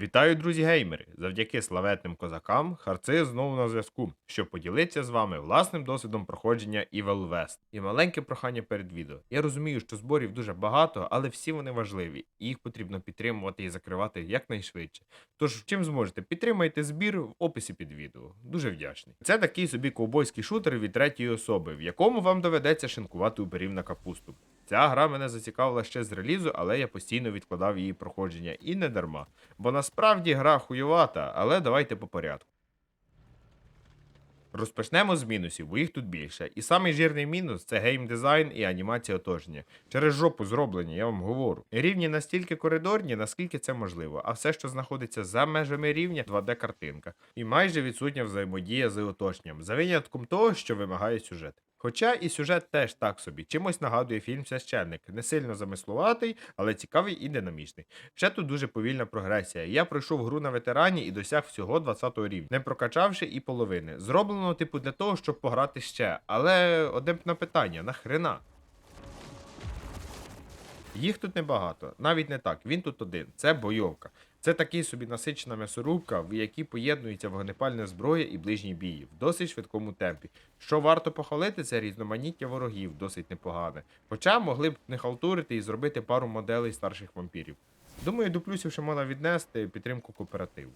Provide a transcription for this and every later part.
Вітаю, друзі геймери! Завдяки славетним козакам Харци знову на зв'язку, щоб поділитися з вами власним досвідом проходження Evil West. І маленьке прохання перед відео. Я розумію, що зборів дуже багато, але всі вони важливі, і їх потрібно підтримувати і закривати якнайшвидше. Тож, чим зможете, підтримайте збір в описі під відео. Дуже вдячний. Це такий собі ковбойський шутер від третьої особи, в якому вам доведеться шинкувати уперів на капусту. Ця гра мене зацікавила ще з релізу, але я постійно відкладав її проходження і не дарма. Бо насправді гра хуювата, але давайте по порядку. Розпочнемо з мінусів, бо їх тут більше. І самий жирний мінус це геймдизайн і анімація отоження. Через жопу зроблені, я вам говорю. Рівні настільки коридорні, наскільки це можливо, а все, що знаходиться за межами рівня, 2D-картинка. І майже відсутня взаємодія з оточенням, за винятком того, що вимагає сюжет. Хоча і сюжет теж так собі, чимось нагадує фільм Священник, не сильно замислуватий, але цікавий і динамічний. Ще тут дуже повільна прогресія. Я пройшов гру на ветерані і досяг всього 20 рівня, не прокачавши і половини. Зроблено, типу, для того, щоб пограти ще. Але одне на питання: нахрена? Їх тут небагато, навіть не так. Він тут один. Це бойовка. Це такий собі насичена м'ясорубка, в якій поєднується вогнепальна зброя і ближній бій в досить швидкому темпі. Що варто похвалити, це різноманіття ворогів досить непогане. Хоча могли б не халтурити і зробити пару моделей старших вампірів. Думаю, до плюсів ще можна віднести підтримку кооперативу.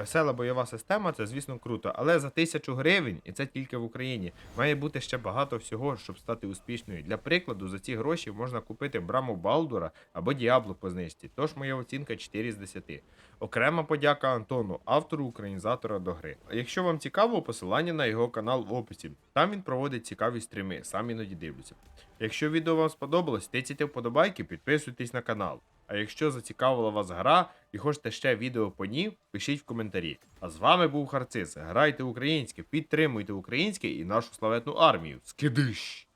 Весела бойова система це, звісно, круто, але за тисячу гривень, і це тільки в Україні, має бути ще багато всього, щоб стати успішною. Для прикладу, за ці гроші можна купити браму Балдура або Діабло по знижці, тож моя оцінка 4 з 10. Окрема подяка Антону, автору українізатора до гри. А якщо вам цікаво, посилання на його канал в описі. Там він проводить цікаві стріми, сам іноді дивлюся. Якщо відео вам сподобалось, тицяйте вподобайки, підписуйтесь на канал. А якщо зацікавила вас гра і хочете ще відео по ній, пишіть в коментарі. А з вами був Харцис. Грайте українське, підтримуйте українське і нашу славетну армію. Скидиш!